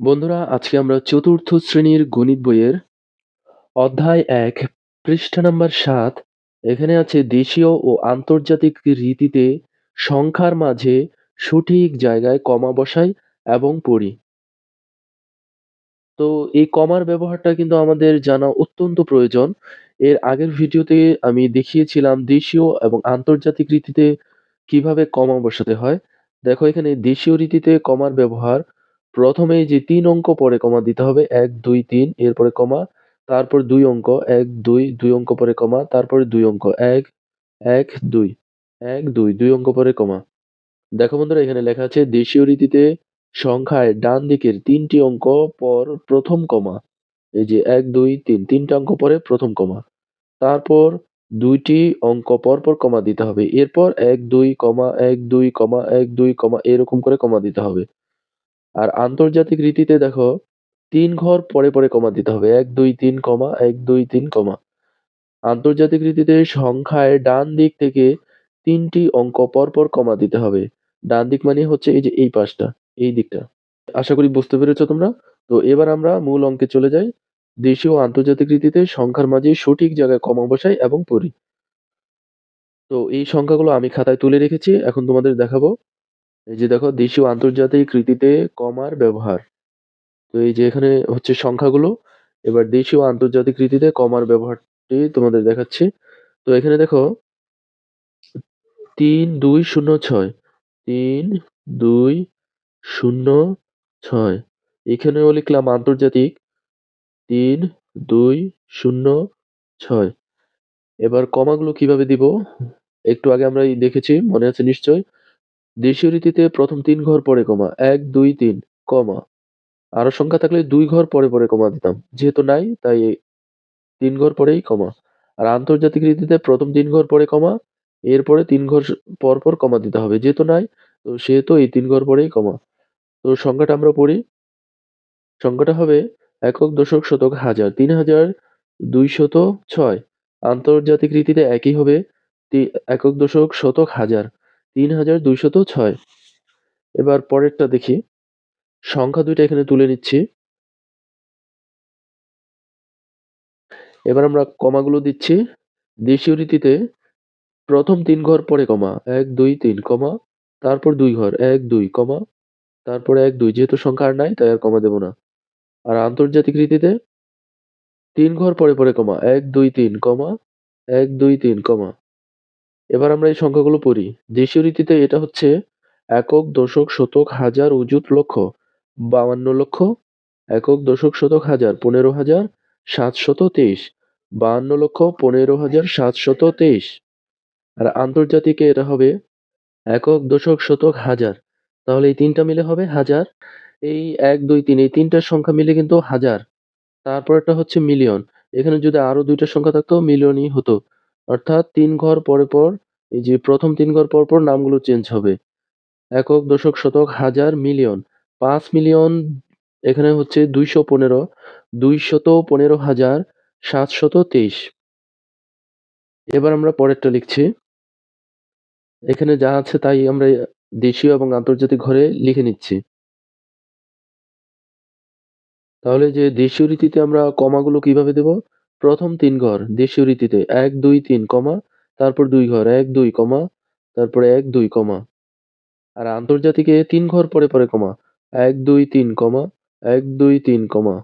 বন্ধুরা, আজকে আমরা চতুর্থ শ্রেণির গণিত বইয়ের অধ্যায় এক, পৃষ্ঠা নাম্বার সাত। এখানে আছে দেশীয় ও আন্তর্জাতিক রীতিতে সংখ্যার মাঝে সঠিক জায়গায় কমা বসাই এবং পড়ি। তো এই কমার ব্যবহারটা কিন্তু আমাদের জানা অত্যন্ত প্রয়োজন। এর আগের ভিডিওতে আমি দেখিয়েছিলাম দেশীয় এবং আন্তর্জাতিক রীতিতে কীভাবে কমা বসাতে হয়। দেখো, এখানে দেশীয় রীতিতে কমার ব্যবহার প্রথমে যে তিন অঙ্ক পরে কমা দিতে হবে, এক, দুই, তিন, এরপরে কমা, তারপর দুই অঙ্ক, এক, দুই দুই অঙ্ক পরে কমা, তারপরে দুই অঙ্ক, এক এক, দুই এক, দুই দুই অঙ্ক পরে কমা। দেখো বন্ধুরা, এখানে লেখা আছে, দেশীয় রীতিতে সংখ্যায় ডান দিকের তিনটি অঙ্ক পর প্রথম কমা। এই যে এক, দুই, তিন, তিনটা অঙ্ক পরে প্রথম কমা। তারপর দুইটি অঙ্ক পর পর কমা দিতে হবে। এরপর এক, দুই, কমা, এক, দুই, কমা, এক, দুই, কমা, এরকম করে কমা দিতে হবে। আর আন্তর্জাতিক রীতিতে দেখো, তিন ঘর পরে পরে কমা দিতে হবে। এক, দুই, তিন কমা, এক, দুই, তিন কমা। আন্তর্জাতিক রীতিতে সংখ্যায় ডান দিক থেকে তিনটি অঙ্ক পর পর কমা দিতে হবে। ডান দিক মানে হচ্ছে এই যে এই পাশটা, এই দিকটা। আশা করি বুঝতে পেরেছ তোমরা? তো এবার আমরা মূল অঙ্কে চলে যাই। দেশীয় আন্তর্জাতিক রীতিতে সংখ্যার মাঝে সঠিক জায়গায় কমা বসাই এবং পড়ি। তো এই সংখ্যাগুলো আমি খাতায় তুলে রেখেছি, এখন তোমাদের দেখাবো। এই যে দেখো, দেশীয় আন্তর্জাতিক রীতিতে কমার ব্যবহার। তো এই যে এখানে হচ্ছে সংখ্যাগুলো, এবার দেশীয় আন্তর্জাতিক রীতিতে কমার ব্যবহারটি তোমাদের দেখাচ্ছি। তো এখানে দেখো, তিন দুই শূন্য ছয়, তিন দুই শূন্য ছয়। এখানেও লিখলাম আন্তর্জাতিক, তিন দুই শূন্য ছয়। এবার কমাগুলো কীভাবে দিব, একটু আগে আমরা দেখেছি, মনে আছে নিশ্চয়? দেশীয় রীতিতে প্রথম তিন ঘর পরে কমা, এক, দুই, তিন, কমা। আরও সংখ্যা থাকলে দুই ঘর পরে পরে কমা দিতাম। যেহেতু নাই, তাই তিন ঘর পরেই কমা। আর আন্তর্জাতিক রীতিতে প্রথম তিন ঘর পরে কমা, এরপরে তিন ঘর পর পর কমা দিতে হবে। যেহেতু নাই, তো সেহেতু এই তিন ঘর পরেই কমা। তো সংখ্যাটা আমরা পড়ি। সংখ্যাটা হবে একক দশক শতক হাজার, তিন হাজার দুইশত ছয়। আন্তর্জাতিক রীতিতে একই হবে তি- একক দশক শতক হাজার। তিন হাজার দুইশত ছয়। এবার পরেরটা দেখি। সংখ্যা দুইটা এখানে তুলে নিচ্ছি। এবার আমরা কমাগুলো দিচ্ছি। দেশীয় রীতিতে প্রথম তিন ঘর, পরে কমা। এক, দুই, তিন, কমা। তারপর দুই ঘর, এক, দুই, কমা। তারপরে এক, দুই। যেহেতু সংখ্যা আর নাই, তাই আর কমা দেব না। আর আন্তর্জাতিক রীতিতে তিন ঘর, পরে পরে কমা। এক, দুই, তিন, কমা। এক, দুই, তিন, কমা। এবার আমরা এই সংখ্যাগুলো পড়ি। দেশীয় রীতিতে এটা হচ্ছে একক দশক শতক হাজার অযুত লক্ষ, বাউান্ন লক্ষ, একক দশক শতক হাজার পনেরো হাজার সাতশত তেইশ বাহান্ন লক্ষ পনেরো হাজার সাতশত তেইশ। আর আন্তর্জাতিকে এটা হবে একক দশক শতক হাজার। তাহলে এই তিনটা মিলে হবে হাজার। এই এক, দুই, তিন, এই তিনটার সংখ্যা মিলে কিন্তু হাজার। তারপরটা হচ্ছে মিলিয়ন। এখানে যদি আরও দুইটা সংখ্যা থাকতো, মিলিয়নই হতো। অর্থাৎ তিন ঘর পরে পর, এই যে প্রথম তিন ঘর পর পর নামগুলো চেঞ্জ হবে। একক, দশক, শতক, হাজার মিলিয়ন পাঁচ মিলিয়ন এখানে হচ্ছে দুইশো পনেরো, দুইশত পনেরো হাজার, সাতশত তেইশ। এবার আমরা পরেরটা লিখছি। এখানে যা আছে তাই আমরা দেশীয় এবং আন্তর্জাতিক ঘরে লিখে নিচ্ছি। তাহলে যে দেশীয় রীতিতে আমরা কমাগুলো কীভাবে দেব? প্রথম তিন ঘর, দেশীয় রীতিতে এক দুই তিন কমা, তারপর দুই ঘর এক দুই কমা, তারপরে এক দুই কমা। আর আন্তর্জাতিকে তিন ঘর পরে পরে কমা, এক দুই তিন কমা, এক দুই তিন কমা।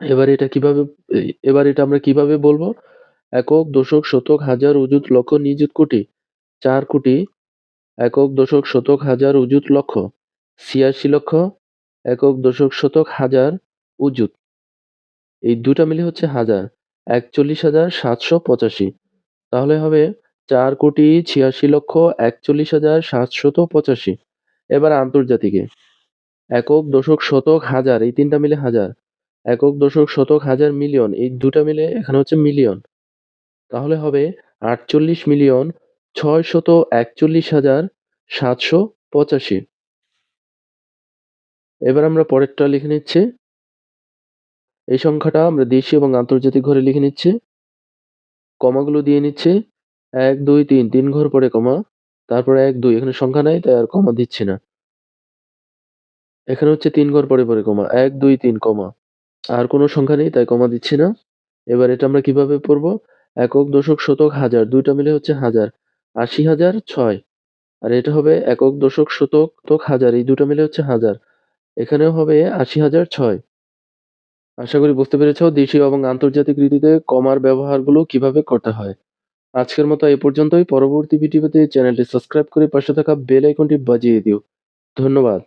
এবার এটা কীভাবে, এবার এটা আমরা কীভাবে বলব? একক দশক শতক হাজার অযুত লক্ষ নিযুত কোটি, চার কোটি একক দশক শতক হাজার অযুত লক্ষ, ছিয়াশি লক্ষ একক দশক শতক হাজার অযুত এই দুটা মিলে হচ্ছে হাজার। একচল্লিশ হাজার সাতশো পঁচাশি। তাহলে হবে চার কোটি ছিয়াশি লক্ষ একচল্লিশ হাজার সাতশত পঁচাশি। এবার আন্তর্জাতিকে। একক দশক শতক হাজার, এই তিনটা মিলে হাজার। একক দশক শতক হাজার মিলিয়ন, এই দুটা মিলে এখানে হচ্ছে মিলিয়ন। তাহলে হবে আটচল্লিশ মিলিয়ন ছয় শত একচল্লিশ হাজার সাতশো পঁচাশি। এবার আমরা পরেরটা লিখে নিচ্ছি। এই সংখ্যাটা আমরা দেশীয় এবং আন্তর্জাতিক ঘরে লিখে নিচ্ছি কমাগুলো দিয়ে নিচ্ছে এক দুই তিন তিন ঘর পরে কমা তারপরে এক দুই এখানে সংখ্যা নাই তাই আর কমা দিচ্ছি না এখানে হচ্ছে তিন ঘর পরে, পরে কমা। ১, ২, ৩ কমা। আর কোনো সংখ্যা নেই তাই কমা দিচ্ছি না। এবার এটা আমরা কীভাবে পড়ব? একক, দশক, শতক, হাজার দুইটা মিলে হচ্ছে হাজার। আশি হাজার ছয় আর এটা হবে একক, দশক, শতক, তক, হাজার এই ২ টা মিলে হচ্ছে হাজার। এখানেও হবে ৮০,০০০ ৬ আশা করি বুঝতে পেরেছ, দেশীয় এবং আন্তর্জাতিক রীতিতে কমার ব্যবহারগুলো কীভাবে করতে হয়। আজকের মতো এই পর্যন্তই। পরবর্তী ভিডিওতে চ্যানেলটি সাবস্ক্রাইব করে পাশে থাকা বেল আইকনটি বাজিয়ে দিও। ধন্যবাদ।